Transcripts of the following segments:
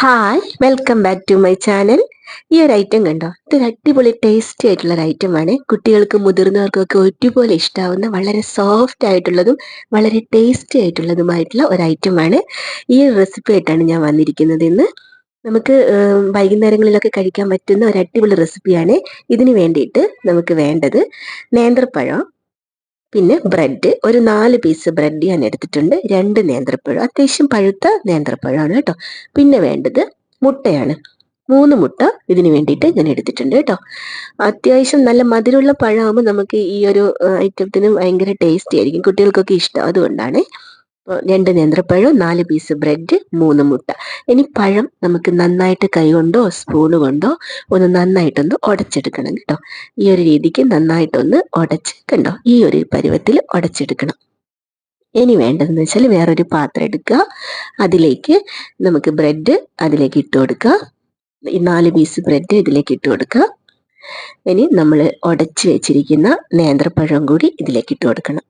Hi welcome back to my channel ഈ ഒരു item കണ്ടോ? ഇതൊരു അടിപൊളി ടേസ്റ്റി ആയിട്ടുള്ള ഒരു ഐറ്റം ആണ്. മുതിർന്നവർക്കും മുതിർന്നവർക്കൊക്കെ ഒരുപോലെ ഇഷ്ടാവുന്ന വളരെ സോഫ്റ്റ് ആയിട്ടുള്ളതും വളരെ ടേസ്റ്റി ആയിട്ടുള്ളതുമായിട്ടുള്ള ഒരു ഐറ്റം ആണ് ഈ ഒരു റെസിപ്പി ആയിട്ടാണ് ഞാൻ വന്നിരിക്കുന്നത് ഇന്ന്. നമുക്ക് വൈകുന്നേരങ്ങളിലൊക്കെ കഴിക്കാൻ പറ്റുന്ന ഒരു അടിപൊളി റെസിപ്പിയാണ് ഇതിന് വേണ്ടിയിട്ട് നമുക്ക് വേണ്ടത് നേന്ത്രപ്പഴം. പിന്നെ ബ്രെഡ് ഒരു നാല് പീസ് ബ്രെഡ് ഞാൻ എടുത്തിട്ടുണ്ട്. രണ്ട് നേന്ത്രപ്പഴം അത്യാവശ്യം പഴുത്ത നേന്ത്രപ്പഴമാണ് കേട്ടോ. പിന്നെ വേണ്ടത് മുട്ടയാണ്. മൂന്ന് മുട്ട ഇതിന് വേണ്ടിയിട്ട് ഞാൻ എടുത്തിട്ടുണ്ട് കേട്ടോ. അത്യാവശ്യം നല്ല മധുരമുള്ള പഴമാകുമ്പോൾ നമുക്ക് ഈ ഒരു ഐറ്റത്തിന് ഭയങ്കര ടേസ്റ്റി ആയിരിക്കും. കുട്ടികൾക്കൊക്കെ ഇഷ്ടം അതുകൊണ്ടാണ്. രണ്ട് നേന്ത്രപ്പഴം നാല് പീസ് ബ്രെഡ് മൂന്ന് മുട്ട. ഇനി പഴം നമുക്ക് നന്നായിട്ട് കൈകൊണ്ടോ സ്പൂൺ കൊണ്ടോ ഒന്ന് നന്നായിട്ടൊന്ന് ഉടച്ചെടുക്കണം കേട്ടോ. ഈ ഒരു രീതിക്ക് നന്നായിട്ടൊന്ന് ഉടച്ച് കണ്ടോ ഈ ഒരു പരുവത്തിൽ ഉടച്ചെടുക്കണം ഇനി വേണ്ടതെന്ന് വെച്ചാൽ വേറൊരു പാത്രം എടുക്കുക. അതിലേക്ക് നമുക്ക് ബ്രെഡ് അതിലേക്ക് ഇട്ട് കൊടുക്കുക. ഈ നാല് പീസ് ബ്രെഡ് ഇതിലേക്ക് ഇട്ട് കൊടുക്കുക. ഇനി നമ്മൾ ഉടച്ച് വെച്ചിരിക്കുന്ന നേന്ത്രപ്പഴം കൂടി ഇതിലേക്ക് ഇട്ട് കൊടുക്കണം.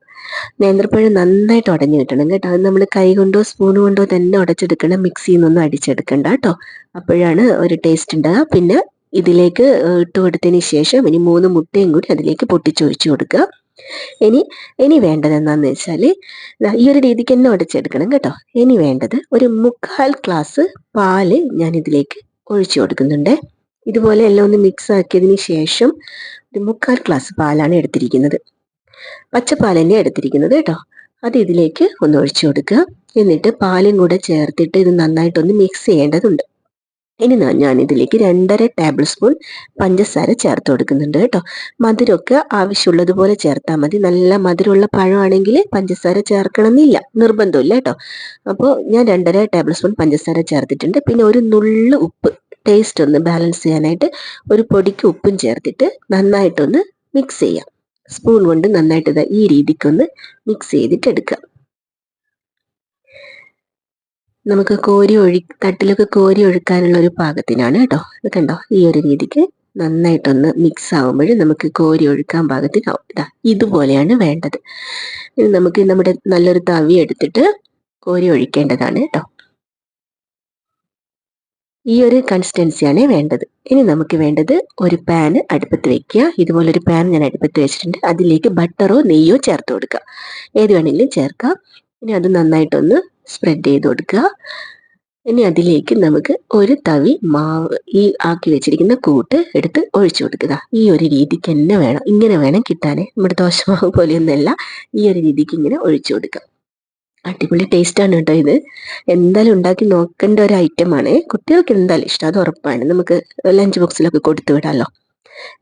നേന്ത്രപ്പഴം നന്നായിട്ട് ഉടഞ്ഞു കിട്ടണം കേട്ടോ. അത് നമ്മൾ കൈ കൊണ്ടോ സ്പൂൺ കൊണ്ടോ തന്നെ ഉടച്ചെടുക്കണം മിക്സിയിൽ നിന്നൊന്നും അടിച്ചെടുക്കണ്ട കേട്ടോ. അപ്പോഴാണ് ഒരു ടേസ്റ്റ് ഉണ്ടാകുക പിന്നെ ഇതിലേക്ക് ഇട്ട് കൊടുത്തതിന് ശേഷം ഇനി മൂന്ന് മുട്ടയും കൂടി അതിലേക്ക് പൊട്ടിച്ചൊഴിച്ചു കൊടുക്കുക. ഇനി ഇനി വേണ്ടത് എന്താന്ന് വെച്ചാൽ ഈ ഒരു രീതിക്ക് തന്നെ ഉടച്ചെടുക്കണം കേട്ടോ. ഇനി വേണ്ടത് ഒരു മുക്കാൽ ഗ്ലാസ് പാൽ ഞാൻ ഇതിലേക്ക് ഒഴിച്ചു കൊടുക്കുന്നുണ്ട്. ഇതുപോലെ എല്ലാം ഒന്ന് മിക്സ് ആക്കിയതിന് ശേഷം ഒരു മുക്കാൽ ഗ്ലാസ് പാലാണ് എടുത്തിരിക്കുന്നത്. പച്ചപ്പാൽ തന്നെ എടുത്തിരിക്കുന്നത് കേട്ടോ. അത് ഇതിലേക്ക് ഒന്ന് ഒഴിച്ചു കൊടുക്കുക. എന്നിട്ട് പാലും കൂടെ ചേർത്തിട്ട് ഇത് നന്നായിട്ടൊന്ന് മിക്സ് ചെയ്യേണ്ടതുണ്ട്. ഇനി ഞാൻ ഇതിലേക്ക് രണ്ടര ടേബിൾ സ്പൂൺ പഞ്ചസാര ചേർത്ത് കൊടുക്കുന്നുണ്ട് കേട്ടോ. മധുരമൊക്കെ ആവശ്യമുള്ളതുപോലെ ചേർത്താൽ മതി. നല്ല മധുരമുള്ള പഴമാണെങ്കിൽ പഞ്ചസാര ചേർക്കണമെന്നില്ല. നിർബന്ധമില്ല കേട്ടോ. അപ്പോൾ ഞാൻ രണ്ടര ടേബിൾ സ്പൂൺ പഞ്ചസാര ചേർത്തിട്ടുണ്ട്. പിന്നെ ഒരു നുള്ളു ഉപ്പ് ടേസ്റ്റ് ഒന്ന് ബാലൻസ് ചെയ്യാനായിട്ട് ഒരു പൊടിക്ക് ഉപ്പും ചേർത്തിട്ട് നന്നായിട്ടൊന്ന് മിക്സ് ചെയ്യാം. സ്പൂൺ കൊണ്ട് നന്നായിട്ട് ഈ രീതിക്കൊന്ന് മിക്സ് ചെയ്തിട്ട് എടുക്കാം നമുക്ക് കോരി ഒഴി തട്ടിലൊക്കെ കോരി ഒഴുക്കാനുള്ള ഒരു പാകത്തിനാണ് കേട്ടോ. ഇത് കണ്ടോ? ഈ ഒരു രീതിക്ക് നന്നായിട്ടൊന്ന് മിക്സ് ആവുമ്പോഴും നമുക്ക് കോരി ഒഴുക്കാൻ പാകത്തിനാവും. ഇതാ ഇതുപോലെയാണ് വേണ്ടത്. നമുക്ക് നമ്മുടെ നല്ലൊരു തവി എടുത്തിട്ട് കോരി ഒഴിക്കേണ്ടതാണ് കേട്ടോ. ഈ ഒരു കൺസിസ്റ്റൻസിയാണ് വേണ്ടത്. ഇനി നമുക്ക് വേണ്ടത് ഒരു പാന് അടുപ്പത്ത് വെക്കുക. ഇതുപോലെ ഒരു പാൻ ഞാൻ അടുപ്പത്ത് വെച്ചിട്ടുണ്ട്. അതിലേക്ക് ബട്ടറോ നെയ്യോ ചേർത്ത് കൊടുക്കുക. ഏത് വേണമെങ്കിലും ചേർക്കാം. ഇനി അത് നന്നായിട്ടൊന്ന് സ്പ്രെഡ് ചെയ്ത് കൊടുക്കുക. ഇനി അതിലേക്ക് നമുക്ക് ഒരു തവി മാവ് ഈ ആക്കി വെച്ചിരിക്കുന്ന കൂട്ട് എടുത്ത് ഒഴിച്ചു കൊടുക്കുക. ഈ ഒരു രീതിക്ക് തന്നെ വേണം. ഇങ്ങനെ വേണം കിട്ടാനേ. നമ്മുടെ ദോശമാവ് പോലെയൊന്നല്ല ഈ ഒരു രീതിക്ക് ഇങ്ങനെ ഒഴിച്ചു കൊടുക്കുക. അടിപൊളി ടേസ്റ്റ് ആണ് കേട്ടോ ഇത്. എന്തായാലും ഉണ്ടാക്കി നോക്കേണ്ട ഒരു ഐറ്റം ആണ്. കുട്ടികൾക്ക് എന്തായാലും ഇഷ്ടം അത് ഉറപ്പാണ്. നമുക്ക് ലഞ്ച് ബോക്സിലൊക്കെ കൊടുത്തു വിടാമല്ലോ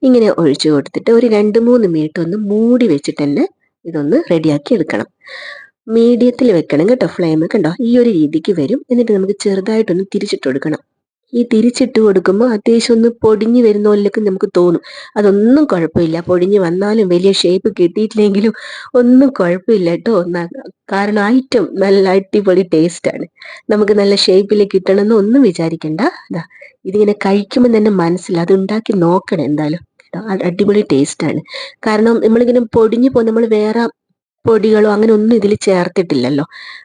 ഇങ്ങനെ ഒഴിച്ചു കൊടുത്തിട്ട് ഒരു രണ്ട് മൂന്ന് മിനിറ്റ് ഒന്ന് മൂടി വെച്ചിട്ട് തന്നെ ഇതൊന്ന് റെഡിയാക്കി എടുക്കണം. മീഡിയത്തിൽ വെക്കണം കേട്ടോ ഫ്ലെയിം കണ്ടോ? ഈ ഒരു രീതിക്ക് വരും. എന്നിട്ട് നമുക്ക് ചെറുതായിട്ടൊന്ന് തിരിച്ചിട്ട് കൊടുക്കണം. ഈ തിരിച്ചിട്ട് കൊടുക്കുമ്പോൾ അത്യാവശ്യം ഒന്ന് പൊടിഞ്ഞു വരുന്ന പോലെയൊക്കെ നമുക്ക് തോന്നും. അതൊന്നും കുഴപ്പമില്ല. പൊടിഞ്ഞു വന്നാലും വലിയ ഷേപ്പ് കിട്ടിയിട്ടില്ലെങ്കിലും ഒന്നും കുഴപ്പമില്ല കേട്ടോ. കാരണം ഐറ്റം നല്ല അടിപൊളി ടേസ്റ്റ് ആണ്. നമുക്ക് നല്ല ഷേപ്പിൽ കിട്ടണമെന്ന് ഒന്നും വിചാരിക്കണ്ട. അതാ ഇതിങ്ങനെ കഴിക്കുമ്പോൾ തന്നെ മനസ്സിൽ അത് ഉണ്ടാക്കി നോക്കണം എന്തായാലും. അടിപൊളി ടേസ്റ്റ് ആണ്. കാരണം നമ്മളിങ്ങനെ പൊടിഞ്ഞു പോകും നമ്മൾ വേറെ പൊടികളോ അങ്ങനെ ഒന്നും ഇതിൽ ചേർത്തിട്ടില്ലല്ലോ.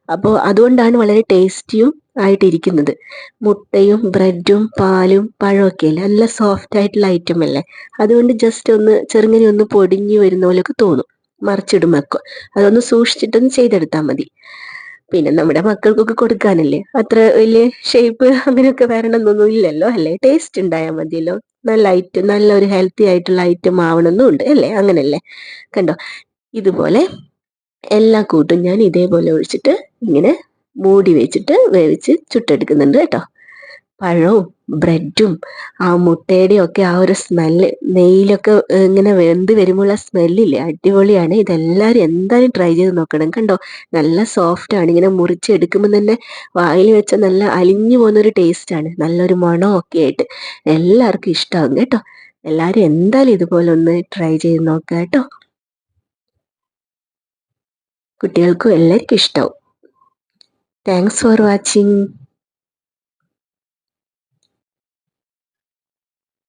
അപ്പോൾ അതുകൊണ്ടാണ് വളരെ ടേസ്റ്റിയും ആയിട്ടിരിക്കുന്നത്. മുട്ടയും ബ്രെഡും പാലും പഴമൊക്കെ അല്ലേ? നല്ല സോഫ്റ്റ് ആയിട്ടുള്ള ഐറ്റം അല്ലേ? അതുകൊണ്ട് ജസ്റ്റ് ഒന്ന് ചെറുങ്ങനെ ഒന്ന് പൊടിഞ്ഞു വരുന്ന പോലെയൊക്കെ തോന്നും. മറിച്ചിടുമ്പോൾ അതൊന്ന് സൂക്ഷിച്ചിട്ടൊന്ന് ചെയ്തെടുത്താൽ മതി. പിന്നെ നമ്മുടെ മക്കൾക്കൊക്കെ കൊടുക്കാനല്ലേ? അത്ര വലിയ ഷേപ്പ് അങ്ങനെയൊക്കെ വരണമെന്നൊന്നും ഇല്ലല്ലോ അല്ലേ? ടേസ്റ്റ് ഉണ്ടായാൽ മതിയല്ലോ. നല്ല ഐറ്റം നല്ല ഒരു ഹെൽത്തി ആയിട്ടുള്ള ഐറ്റം ആവണമെന്നും ഉണ്ട് അല്ലേ? അങ്ങനല്ലേ? കണ്ടോ? ഇതുപോലെ എല്ലാ കൂട്ടും. ഞാൻ ഇതേപോലെ ഒഴിച്ചിട്ട് ഇങ്ങനെ മൂടി വെച്ചിട്ട് വേവിച്ച് ചുട്ടെടുക്കുന്നുണ്ട് കേട്ടോ. പഴവും ബ്രെഡും ആ മുട്ടയുടെയും ഒക്കെ ആ ഒരു സ്മെല്ല് നെയ്യിലൊക്കെ ഇങ്ങനെ വെന്ത് വരുമ്പോഴുള്ള സ്മെല്ലില്ലേ? അടിപൊളിയാണ്. ഇതെല്ലാവരും എന്തായാലും ട്രൈ ചെയ്ത് നോക്കണം കണ്ടോ? നല്ല സോഫ്റ്റ് ആണ്. ഇങ്ങനെ മുറിച്ച് എടുക്കുമ്പോൾ തന്നെ വായിൽ വെച്ച നല്ല അലിഞ്ഞു പോകുന്നൊരു ആണ്. നല്ലൊരു മണമൊക്കെ ആയിട്ട് എല്ലാവർക്കും ഇഷ്ടമാകും കേട്ടോ. എല്ലാവരും എന്തായാലും ഇതുപോലെ ഒന്ന് ട്രൈ ചെയ്ത് നോക്കാം കേട്ടോ. കുട്ടികൾക്കും എല്ലാവർക്കും ഇഷ്ടമാവും താങ്ക്സ് ഫോർ വാച്ചിങ്